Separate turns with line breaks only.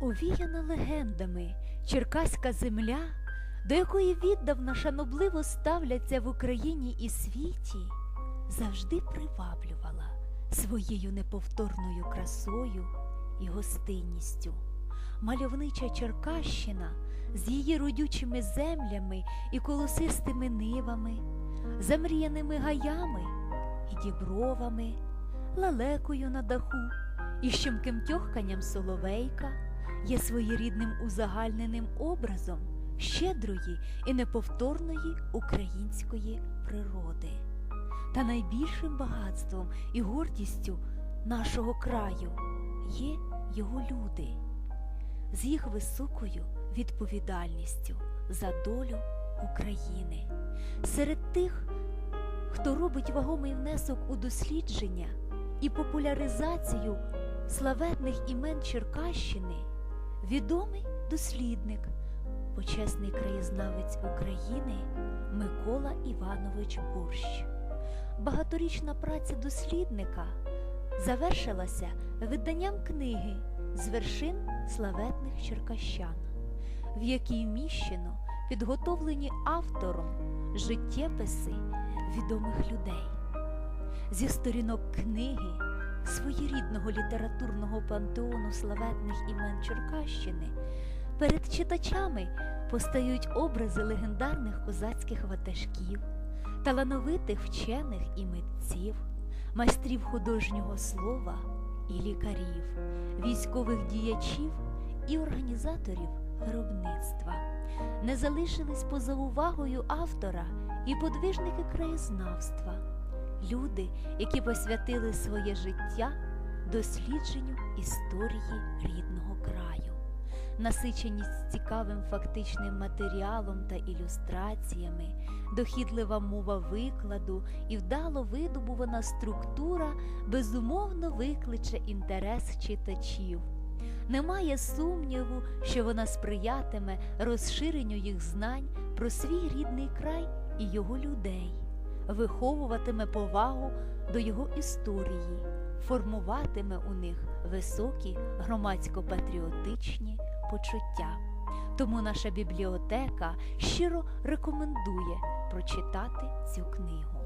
Овіяна легендами черкаська земля, до якої віддавна шанобливо ставляться в Україні і світі, завжди приваблювала своєю неповторною красою і гостинністю. Мальовнича Черкащина з її родючими землями і колосистими нивами, замріяними гаями і дібровами, лалекою на даху і щемким тьохканням соловейка є своєрідним узагальненим образом щедрої і неповторної української природи. Та найбільшим багатством і гордістю нашого краю є його люди з їх високою відповідальністю за долю України. Серед тих, хто робить вагомий внесок у дослідження і популяризацію славетних імен Черкащини, відомий дослідник, почесний краєзнавець України Микола Іванович Борщ. Багаторічна праця дослідника завершилася виданням книги з вершин славетних черкащан, в якій вміщено підготовлені автором життєписи відомих людей. Зі сторінок книги своєрідного літературного пантеону славетних імен Черкащини перед читачами постають образи легендарних козацьких ватажків, талановитих вчених і митців, майстрів художнього слова і лікарів, військових діячів і організаторів виробництва. Не залишились поза увагою автора і подвижники краєзнавства, люди, які посвятили своє життя дослідженню історії рідного краю. Насиченість цікавим фактичним матеріалом та ілюстраціями, дохідлива мова викладу і вдало видобувана структура безумовно викличе інтерес читачів. Немає сумніву, що вона сприятиме розширенню їх знань про свій рідний край і його людей, виховуватиме повагу до його історії, формуватиме у них високі громадсько-патріотичні почуття. Тому наша бібліотека щиро рекомендує прочитати цю книгу.